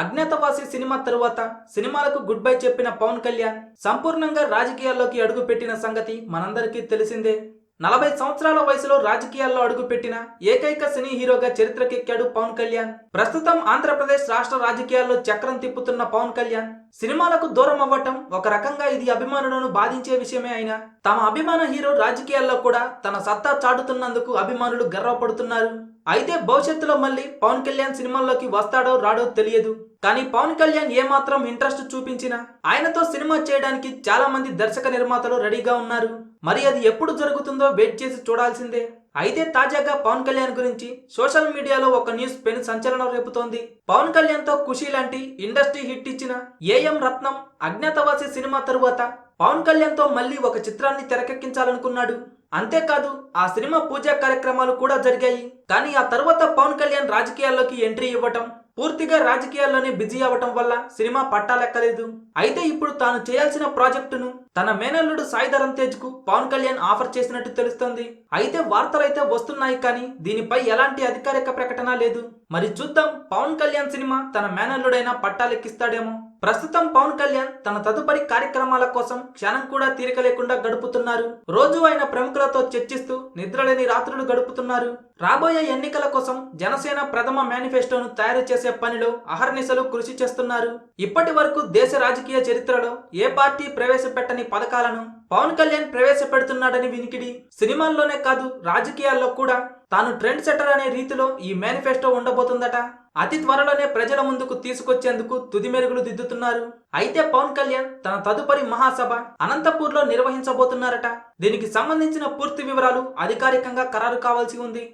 Agnyaathavaasi cinema తరువాత సినిమాలకు good bye చెప్పిన పవన్ కళ్యాణ్ సంపూర్ణంగా రాజకీయాల్లోకి అడుగుపెట్టిన సంగతి మనందరికీ తెలిసిందే. నలభై సంవత్సరాల వయసులో రాజకీయాల్లో అడుగుపెట్టిన ఏకైక సినీ హీరోగా చరిత్రకెక్కాడు పవన్ కళ్యాణ్. ప్రస్తుతం ఆంధ్రప్రదేశ్ రాష్ట్ర రాజకీయాల్లో చక్రం తిప్పుతున్న పవన్ కళ్యాణ్ సినిమాలకు దూరం అవ్వటం ఒక రకంగా ఇది అభిమానులను బాధించే విషయమే అయినా తమ అభిమాన హీరో రాజకీయాల్లో కూడా తన సత్తా చాటుతున్నందుకు అభిమానులు గర్వపడుతున్నారు. అయితే భవిష్యత్తులో మళ్ళీ పవన్ కళ్యాణ్ సినిమాల్లోకి వస్తాడో రాడో తెలియదు. కానీ పవన్ కళ్యాణ్ ఏమాత్రం ఇంట్రెస్ట్ చూపించినా ఆయనతో సినిమా చేయడానికి చాలా మంది దర్శక నిర్మాతలు రెడీగా ఉన్నారు. మరి అది ఎప్పుడు జరుగుతుందో వెయిట్ చేసి చూడాల్సిందే. అయితే తాజాగా పవన్ కళ్యాణ్ గురించి సోషల్ మీడియాలో ఒక న్యూస్ పెను సంచలనం రేపుతోంది. పవన్ కళ్యాణ్తో ఖుషి లాంటి ఇండస్ట్రీ హిట్ ఇచ్చిన ఏఎం రత్నం అజ్ఞాతవాసి సినిమా తరువాత పవన్ కళ్యాణ్తో మళ్ళీ ఒక చిత్రాన్ని తెరకెక్కించాలనుకున్నాడు. అంతేకాదు ఆ సినిమా పూజా కార్యక్రమాలు కూడా జరిగాయి. కానీ ఆ తర్వాత పవన్ కళ్యాణ్ రాజకీయాల్లోకి ఎంట్రీ ఇవ్వటం పూర్తిగా రాజకీయాల్లోనే బిజీ అవ్వటం వల్ల సినిమా పట్టాలెక్కలేదు అయితే ఇప్పుడు తాను చేయాల్సిన ప్రాజెక్టును తన మేనల్లుడు సాయిధరం తేజ్కు పవన్ కళ్యాణ్ ఆఫర్ చేసినట్టు తెలుస్తోంది. అయితే వార్తలైతే వస్తున్నాయి కానీ దీనిపై ఎలాంటి అధికారిక ప్రకటన లేదు. మరి చూద్దాం పవన్ కళ్యాణ్ సినిమా తన మేనల్లుడైనా పట్టాలెక్కిస్తాడేమో. ప్రస్తుతం పవన్ కళ్యాణ్ తన తదుపరి కార్యక్రమాల కోసం క్షణం కూడా తీరిక లేకుండా గడుపుతున్నారు. రోజు ఆయన ప్రముఖులతో చర్చిస్తూ నిద్రలేని రాత్రులు గడుపుతున్నారు. రాబోయే ఎన్నికల కోసం జనసేన ప్రథమ మేనిఫెస్టోను తయారు చేసే పనిలో అహర్నిశలు కృషి చేస్తున్నారు. ఇప్పటి వరకు దేశ రాజకీయ చరిత్రలో ఏ పార్టీ ప్రవేశపెట్టని పథకాలను పవన్ కళ్యాణ్ ప్రవేశపెడుతున్నాడని వినికిడి. సినిమాల్లోనే కాదు రాజకీయాల్లో కూడా తాను ట్రెండ్ సెటర్ అనే రీతిలో ఈ మేనిఫెస్టో ఉండబోతుందట. అతి త్వరలోనే ప్రజల ముందుకు తీసుకొచ్చేందుకు తుది మెరుగులు దిద్దుతున్నారు. అయితే పవన్ కళ్యాణ్ తన తదుపరి మహాసభ అనంతపూర్లో నిర్వహించబోతున్నారట. దీనికి సంబంధించిన పూర్తి వివరాలు అధికారికంగా ఖరారు కావాల్సి ఉంది.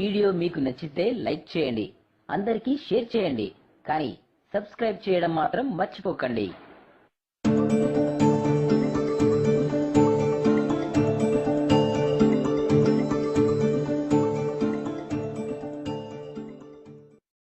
వీడియో మీకు నచ్చితే లైక్ చేయండి. అందరికీ షేర్ చేయండి. కానీ సబ్స్క్రైబ్ చేయడం మాత్రం మర్చిపోకండి.